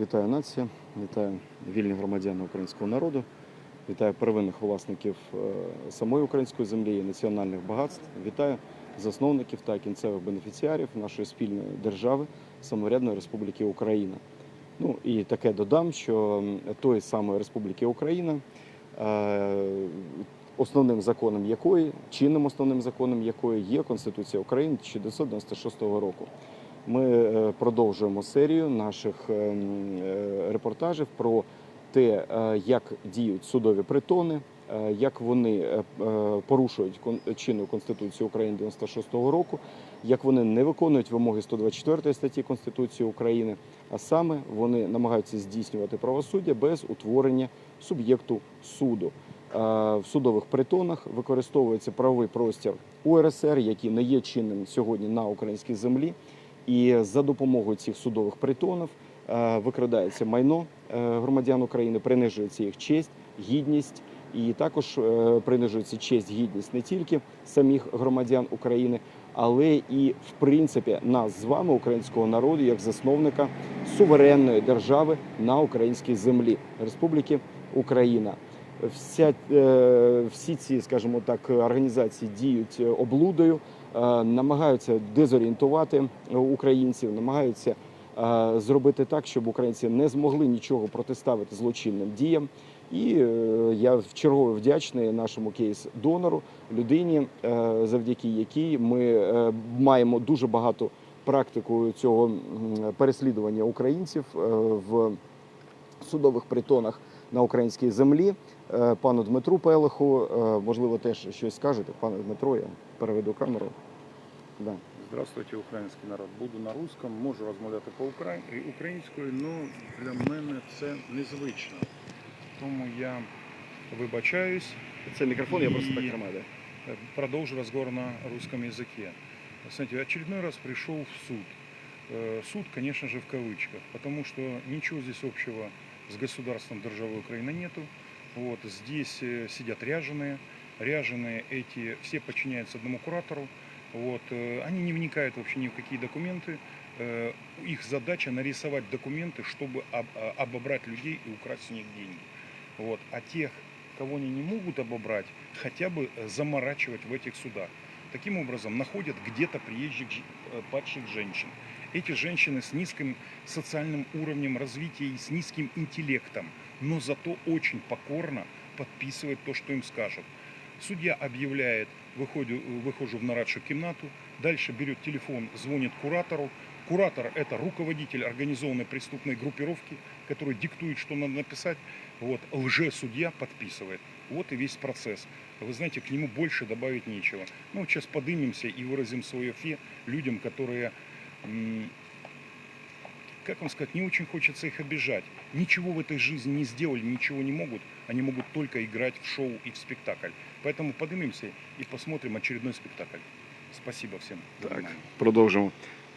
Вітаю нація, вітаю вільних громадян українського народу, вітаю первинних власників е, самої української землі і національних багатств. Вітаю засновників та кінцевих бенефіціарів нашої спільної держави самоврядної Республіки Україна. Ну і таке додам, що тої самої Республіки Україна, е, основним законом якої, чинним основним законом якої є Конституція України 1996 року. Ми е, продовжуємо серію наших е, м, е, репортажів про те, е, як діють судові притони, як вони порушують чинну конституцію України 96-го року, як вони не виконують вимоги 124 статті Конституції України, а саме вони намагаються здійснювати правосуддя без утворення суб'єкту суду. В судових притонах використовується правовий простір УРСР, який не є чинним сьогодні на українській землі. І за допомогою цих судових притонів е, викрадається майно е, громадян України, принижується їх честь, гідність, і також е, принижується честь, гідність не тільки самих громадян України, але і в принципі нас з вами, українського народу, як засновника суверенної держави на українській землі Республіки Україна. Вся, всі ці, скажімо так, організації діють облудою, намагаються дезорієнтувати е, українців, намагаються е, зробити так, щоб українці не змогли нічого протиставити злочинним діям. І е, я вчергове вдячний нашому кейс-донору, людині, е, завдяки якій ми е, маємо дуже багато практику цього переслідування українців е, в судових притонах на українській землі. Е, Пану Дмитру Пелеху, е, можливо, теж щось скажете. Пане Дмитро, я переведу камеру. Да. Здравствуйте, український народ. Буду на русском, можу розмовляти по укра- українською, але для мене це незвично. Тому я вибачаюсь, Це мікрофон, я просто І- так тримаю. Да? э, продолжу разговор на русском языке. Знаете, очередной раз пришел в суд. Э, Суд, конечно же, в кавычках, потому что ничего здесь общего с государством державы Украина нету. Вот, здесь э, сидят ряженые. Ряженые эти все подчиняются одному куратору. Вот, э, они не вникают вообще ни в какие документы. Э, Их задача нарисовать документы, чтобы об- а, обобрать людей и украсть с них деньги. Вот. А тех, кого они не могут обобрать, хотя бы э, заморачивать в этих судах. Таким образом, находят где-то приезжих э, падших женщин. Эти женщины с низким социальным уровнем развития и с низким интеллектом, но зато очень покорно подписывают то, что им скажут. Судья объявляет, выходю, выхожу в нарадшую комнату, дальше берет телефон, звонит куратору. Куратор – это руководитель организованной преступной группировки, который диктует, что надо написать. Вот, лже-судья подписывает. Вот и весь процесс. Вы знаете, к нему больше добавить нечего. Ну, сейчас подымемся и выразим свое фе людям, которые, как вам сказать, не очень хочется их обижать. Ничего в этой жизни не сделали, ничего не могут. Они могут только играть в шоу и в спектакль. Поэтому подымемся и посмотрим очередной спектакль. Спасибо всем. за Так, внимание. продовжимо.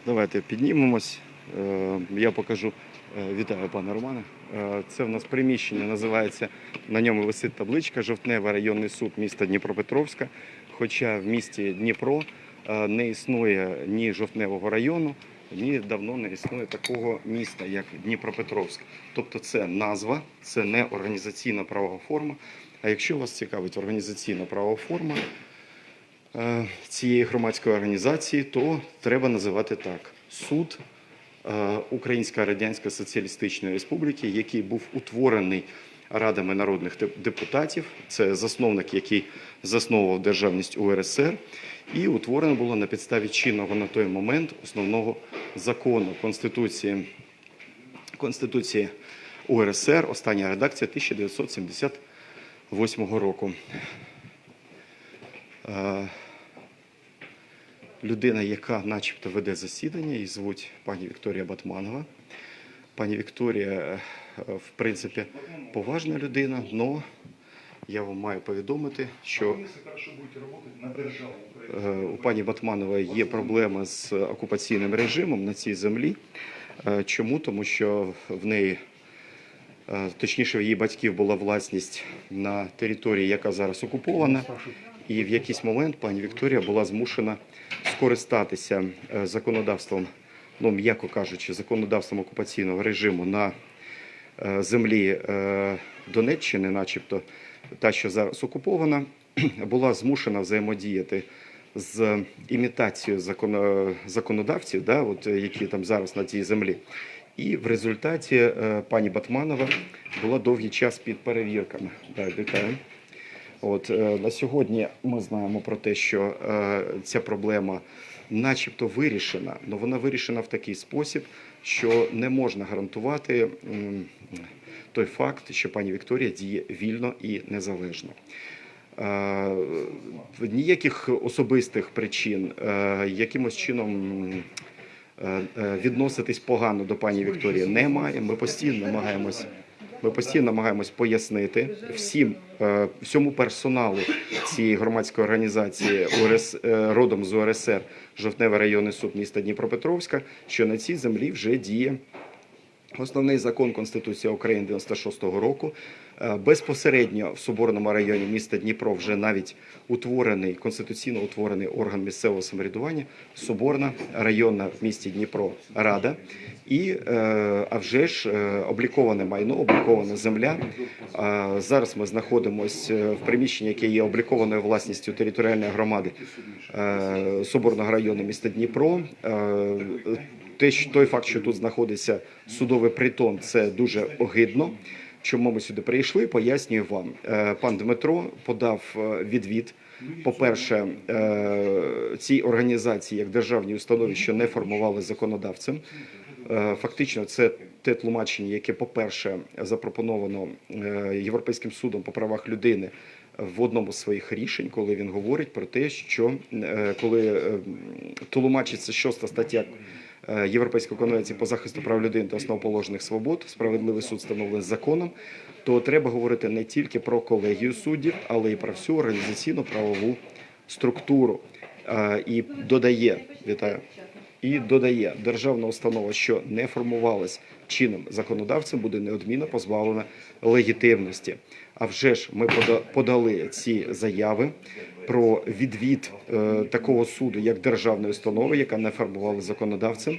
Давайте піднімемось. Е, Я покажу. Е, Вітаю, пане Романе. Е, Це в нас приміщення називається. На ньому висить табличка Жовтневий районний суд міста Дніпропетровська. Хоча в місті Дніпро е, не існує ні жовтневого району, ні давно не існує такого міста, як Дніпропетровськ. Тобто це назва, це не організаційна правова форма. А якщо вас цікавить організаційна правова форма, е, цієї громадської організації, то треба називати так: суд е, Української Радянської Соціалістичної Республіки, який був утворений Радами народних депутатів. Це засновник, який засновував державність УРСР, і утворено було на підставі чинного на той момент основного закону Конституції. Конституції УРСР, остання редакція 1978 року. Е, людина, яка начебто веде засідання, її звуть пані Вікторія Батманова. Пані Вікторія, е, в принципі, поважна людина, але я вам маю повідомити, що е, у пані Батманової є проблеми з окупаційним режимом на цій землі. Е, Чому? Тому що в неї, точніше, в її батьків була власність на території, яка зараз окупована. І в якийсь момент пані Вікторія була змушена скористатися законодавством, ну м'яко кажучи, законодавством окупаційного режиму на е, землі е, Донеччини, начебто та, що зараз окупована, була змушена взаємодіяти з імітацією законо- законодавців, да, от, е, які там зараз на цій землі. І в результаті е, пані Батманова була довгий час під перевірками. Вітаю. От е, на сьогодні ми знаємо про те, що е, ця проблема, начебто, вирішена, але вона вирішена в такий спосіб, що не можна гарантувати той факт, що пані Вікторія діє вільно і незалежно. Ніяких особистих причин, е, якимось чином е, е, відноситись погано до пані Вікторії немає. Ми постійно намагаємось. Ми постійно намагаємось пояснити всім е, всьому персоналу цієї громадської організації УРС е, родом з УРСР Жовтневий районний суд міста Дніпропетровська, що на цій землі вже діє Основний закон Конституції України 96-го року безпосередньо в Соборному районі міста Дніпро вже навіть утворений конституційно утворений орган місцевого самоврядування Соборна районна в місті Дніпро Рада. І е, а вже ж е, обліковане майно, облікована земля. Е, Зараз ми знаходимося в приміщенні, яке є облікованою власністю територіальної громади е, Соборного району міста Дніпро. Е, те, той факт, що тут знаходиться судовий притон, це дуже огидно. Чому ми сюди прийшли? Пояснюю вам. Е, Пан Дмитро подав е, відвід. По-перше, е, цій організації як державній установі, що не формували законодавцем. Фактично, це те тлумачення, яке, по-перше, запропоновано Європейським судом по правах людини в одному з своїх рішень, коли він говорить про те, що коли тлумачиться шоста стаття Європейської конвенції по захисту прав людини та основоположних свобод, справедливий суд встановлений законом, то треба говорити не тільки про колегію суддів, але й про всю організаційну правову структуру. Е, І додає, вітаю, і додає державна установа, що не формувалась чинним законодавцем, буде неодмінно позбавлена легітимності. А вже ж ми подали ці заяви про відвід е, такого суду, як державної установи, яка не формувала законодавцем.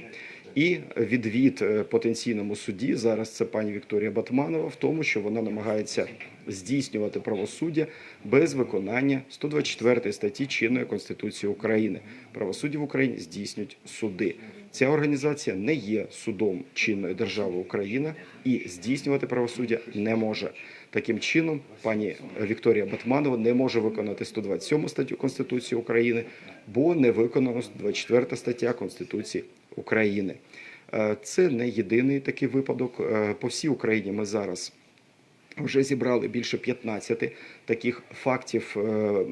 І відвід е, потенційному судді зараз це пані Вікторія Батманова в тому, що вона намагається здійснювати правосуддя без виконання 124 статті чинної конституції України. Правосуддя в Україні здійснюють суди. Ця організація не є судом чинної держави Україна і здійснювати правосуддя не може. Таким чином, пані Вікторія Батманова не може виконати 127 статтю Конституції України, бо не виконано 124 стаття Конституції України. Е, Це не єдиний такий випадок. Е, По всій Україні ми зараз вже зібрали більше 15 таких фактів е,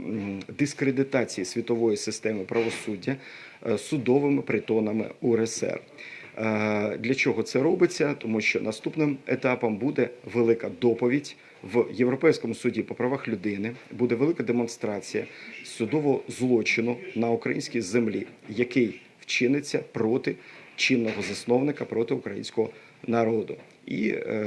дискредитації світової системи правосуддя судовими притонами УРСР. Е, Для чого це робиться? Тому що наступним етапом буде велика доповідь в Європейському суді по правах людини. Буде велика демонстрація судового злочину на українській землі, який вчиниться проти чинного засновника, проти українського народу. І е,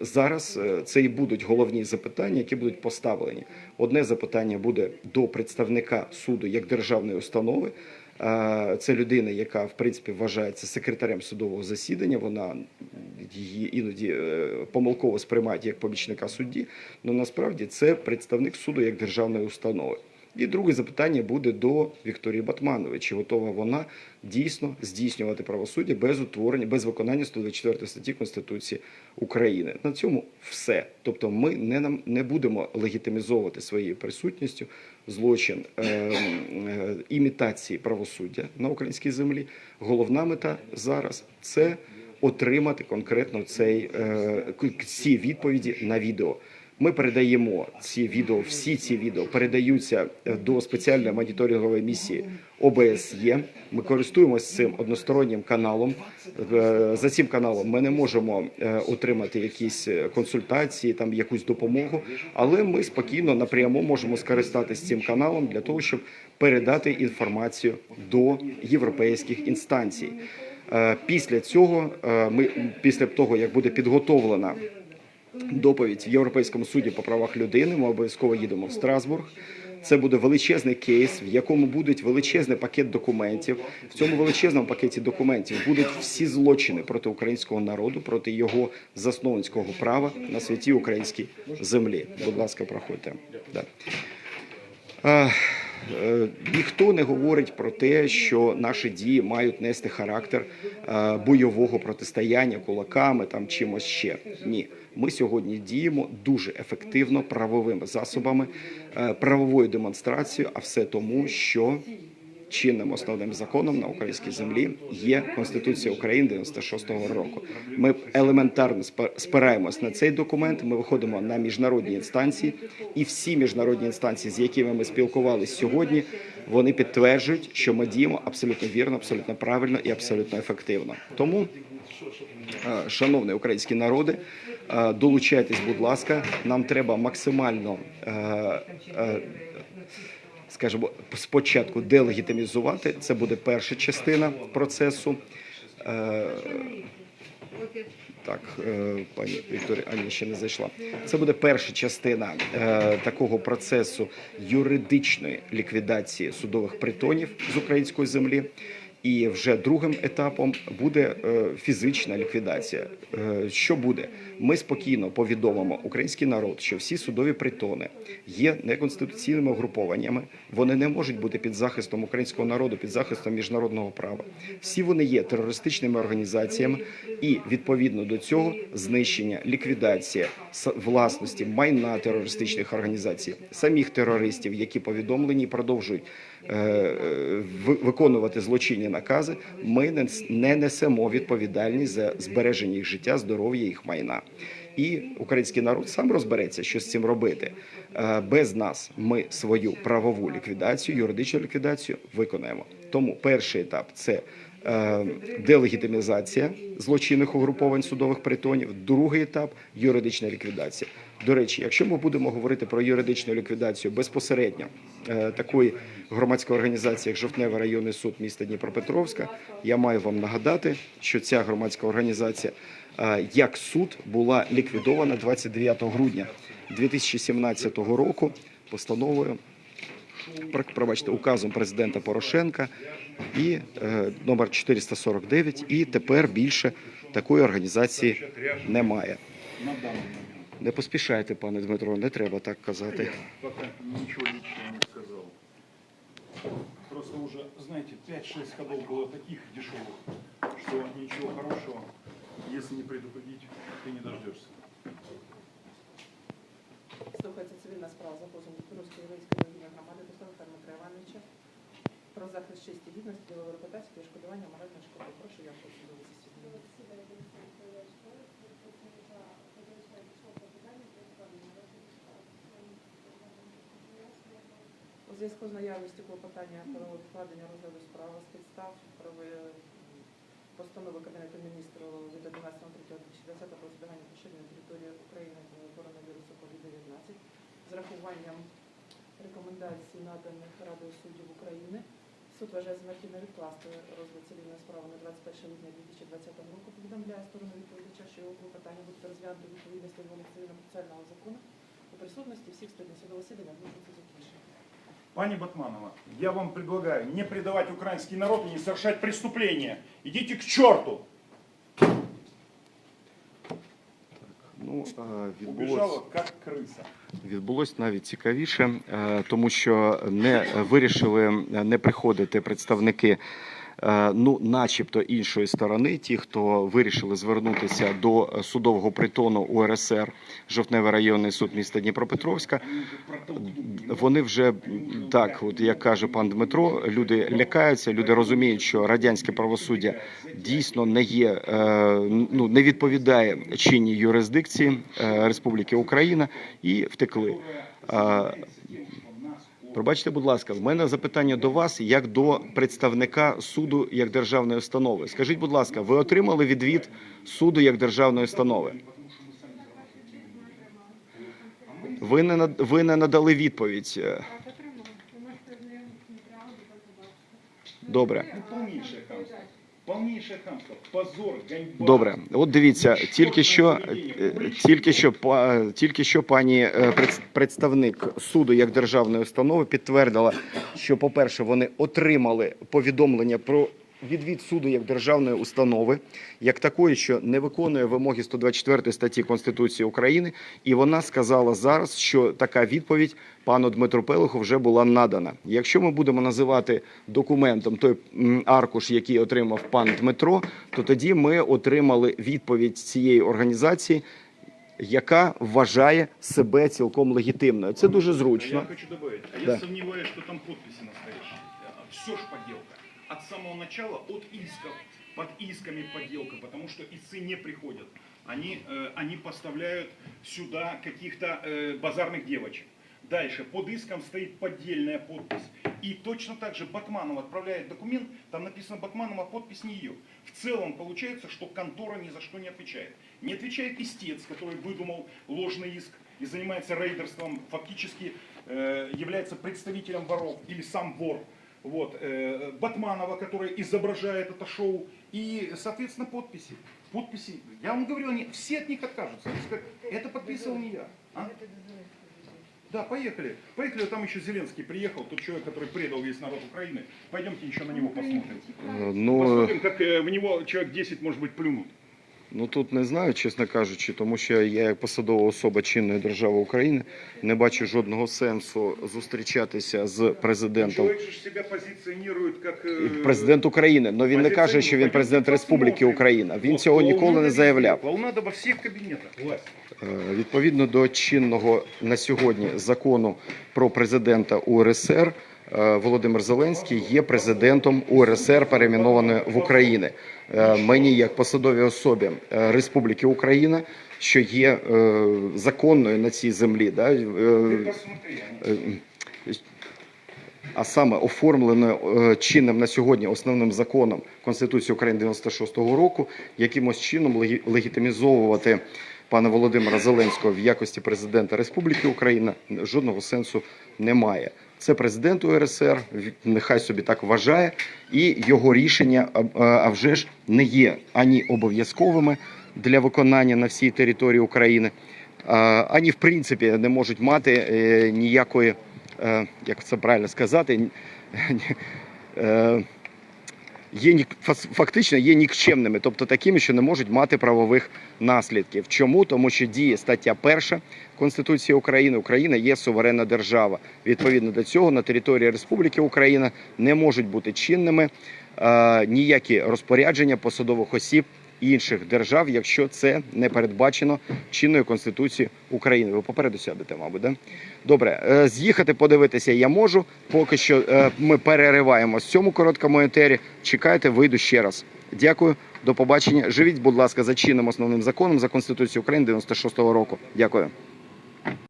зараз е, це і будуть головні запитання, які будуть поставлені. Одне запитання буде до представника суду як державної установи. Це людина, яка в принципі вважається секретарем судового засідання. Вона її іноді е, помилково сприймають як помічника судді. але насправді це представник суду як державної установи. І друге запитання буде до Вікторії Батманової. Чи готова вона дійсно здійснювати правосуддя без утворення, без виконання 124 статті Конституції України? На цьому все. Тобто, ми не нам не будемо легітимізовувати своєю присутністю злочин е, е, імітації правосуддя на українській землі. Головна мета зараз це отримати конкретно цей е, ці відповіді на відео. Ми передаємо ці відео, всі ці відео передаються е, до спеціальної моніторингової місії ОБСЄ. Ми користуємося цим одностороннім каналом. Е, За цим каналом ми не можемо е, отримати якісь консультації, там якусь допомогу, але ми спокійно напряму можемо скористатися цим каналом для того, щоб передати інформацію до європейських інстанцій. Після цього ми після того, як буде підготовлена доповідь в Європейському суді по правах людини. Ми обов'язково їдемо в Страсбург. Це буде величезний кейс, в якому будуть величезний пакет документів. В цьому величезному пакеті документів будуть всі злочини проти українського народу, проти його засновницького права на святій українській землі. Будь ласка, проходьте. Да. Е, Ніхто не говорить про те, що наші дії мають нести характер е, бойового протистояння кулаками там чимось ще. Ні, ми сьогодні діємо дуже ефективно правовими засобами, е, правовою демонстрацією, а все тому, що чинним основним законом на українській землі є Конституція України 96-го року. Ми елементарно спираємось на цей документ. Ми виходимо на міжнародні інстанції, і всі міжнародні інстанції, з якими ми спілкувалися сьогодні, вони підтверджують, що ми діємо абсолютно вірно, абсолютно правильно і абсолютно ефективно. Тому, е, шановні українські народи, е, долучайтесь, будь ласка. Нам треба максимально. Скажімо, спочатку делегітимізувати. Це буде перша частина процесу. Е, Так, е, пані Вікторія Аня ще не зайшла. Це буде перша частина е, такого процесу юридичної ліквідації судових притонів з української землі. І вже другим етапом буде е, фізична ліквідація. Е, Що буде? Ми спокійно повідомимо український народ, що всі судові притони є неконституційними угрупованнями. Вони не можуть бути під захистом українського народу, під захистом міжнародного права. Всі вони є терористичними організаціями, і відповідно до цього знищення, ліквідація власності майна терористичних організацій, самих терористів, які повідомлені і продовжують виконувати злочинні накази. Ми не несемо відповідальність за збереження їх життя, здоров'я, їх майна. І український народ сам розбереться, що з цим робити. Е, Без нас ми свою правову ліквідацію, юридичну ліквідацію виконаємо. Тому перший етап це е, делегітимізація злочинних угруповань судових притонів. Другий етап юридична ліквідація. До речі, якщо ми будемо говорити про юридичну ліквідацію безпосередньо е, такої громадської організації, як Жовтневий районний суд міста Дніпропетровська, я маю вам нагадати, що ця громадська організація е, як суд була ліквідована 29 грудня 2017 року постановою пробачте, указом президента Порошенка і е, номер 449, і тепер більше такої організації немає. На данный момент. Не поспішайте, пане Дмитро, не треба так казати. Пока ничего личного не сказал. Просто уже, знаете, 5-6 ходов было таких дешевых, что ничего хорошего, если не предупредить, ты не дождешься. Слухається цивільна справа за позовом Дніпровської єврейської релігійної громади Доставка Дмитра Івановича про захист честі гідності, ділової репутації та відшкодування моральної шкоди. Прошу я судове засідання. У зв'язку з наявністю клопотання про відкладення розгляду справи з підстав про ви- постанови Кабінету міністрів від 11.03.2020 про зберігання поширення території України з коронавірусу COVID-19 з рахуванням рекомендацій, наданих Радою суддів України. Суд вважає за необхідне відкласти розгляд цивільної справи на 21 липня 2020 року. Повідомляє сторону відповідача, що його клопотання буде розглянуто відповідності до цивільного процесуального закону у присутності всіх сторін судового засідання оголошується закінчення. Пани Батманова, я вам предлагаю не предавать украинский народ и не совершать преступления. Идите к черту! Ну, е, відбулось, як криса. відбулось навіть цікавіше, е, тому що не вирішили не приходити представники. Е, Ну, начебто іншої сторони, ті, хто вирішили звернутися до судового притону УРСР Жовтневий районний суд міста Дніпропетровська, вони вже так, от як каже пан Дмитро, люди лякаються, люди розуміють, що радянське правосуддя дійсно не є, е, ну не відповідає чинній юрисдикції е, Республіки Україна і втекли. Пробачте, будь ласка, в мене запитання до вас як до представника суду як державної установи. Скажіть, будь ласка, ви отримали відвід суду як державної установи? Ви не ви не надали відповідь. Добре. Добре, от дивіться, тільки що, е, тільки що, па- тільки що пані е, представник суду як державної установи підтвердила, що, по-перше, вони отримали повідомлення про відвід суду як державної установи, як такої, що не виконує вимоги 124 статті Конституції України, і вона сказала зараз, що така відповідь пану Дмитру Пелиху вже була надана. Якщо ми будемо називати документом той аркуш, який отримав пан Дмитро, то тоді ми отримали відповідь цієї організації, яка вважає себе цілком легітимною. Це дуже Я зручно. хочу добавить, а Да. я сомневаюсь, что там подписи настоящие. Все ж подделка. От самого начала, от исков, под исками подделка, потому что исы не приходят. Они, э, они поставляют сюда каких-то э, базарных девочек. Дальше, под иском стоит поддельная подпись. И точно так же Батманов отправляет документ, там написано Батманова, подпись не ее. В целом получается, что контора ни за что не отвечает. Не отвечает истец, который выдумал ложный иск и занимается рейдерством, фактически э, является представителем воров или сам вор. Вот, э, Батманова, который изображает это шоу, и, соответственно, подписи. Подписи, я вам говорю, они все от них откажутся. Они скажут, это подписывал не я. А? Да, поехали. Поехали, там еще Зеленский приехал, тот человек, который предал весь народ Украины. Пойдемте еще на него посмотрим. Е, Ну, Посмотрим, как э, в него человек 10, может быть, плюнут. Ну тут не знаю, чесно кажучи, тому що я як посадова особа чинної держави України не бачу жодного сенсу зустрічатися з президентом. Позиционирует как... э, Президент України, але він не каже, що він президент Республіки Україна. Він цього ніколи не заявляв. Волнада во всех кабинетах. Власть. Е, Відповідно до чинного на сьогодні закону про президента УРСР, Володимир Зеленський є президентом УРСР, перейменованої в Україні. Е, Мені, як посадовій особі е, Республіки Україна, що є е, законною на цій землі, да, е, е, а саме оформленою е, чинним на сьогодні основним законом Конституції України 96-го року, якимось чином легі- легітимізовувати пана Володимира Зеленського в якості президента Республіки Україна жодного сенсу немає. Це президент УРСР, нехай собі так вважає, і його рішення а- вже ж не є ані обов'язковими для виконання на всій території України, ані в принципі не можуть мати е, ніякої е, як це правильно сказати, е, є фактично є нікчемними, тобто такими, що не можуть мати правових наслідків. Чому? Тому що діє стаття 1 Конституції України. Україна є суверенна держава. Відповідно до цього на території Республіки Україна не можуть бути чинними е, ніякі розпорядження посадових осіб інших держав, якщо це не передбачено чинною Конституцією України. Ви попереду сядете, мабуть, да? Добре, е, з'їхати подивитися я можу. Поки що е, ми перериваємо в цьому короткому етері. Чекайте, вийду ще раз. Дякую, до побачення. Живіть, будь ласка, за чинним основним законом за Конституцією України 96-го року. Дякую.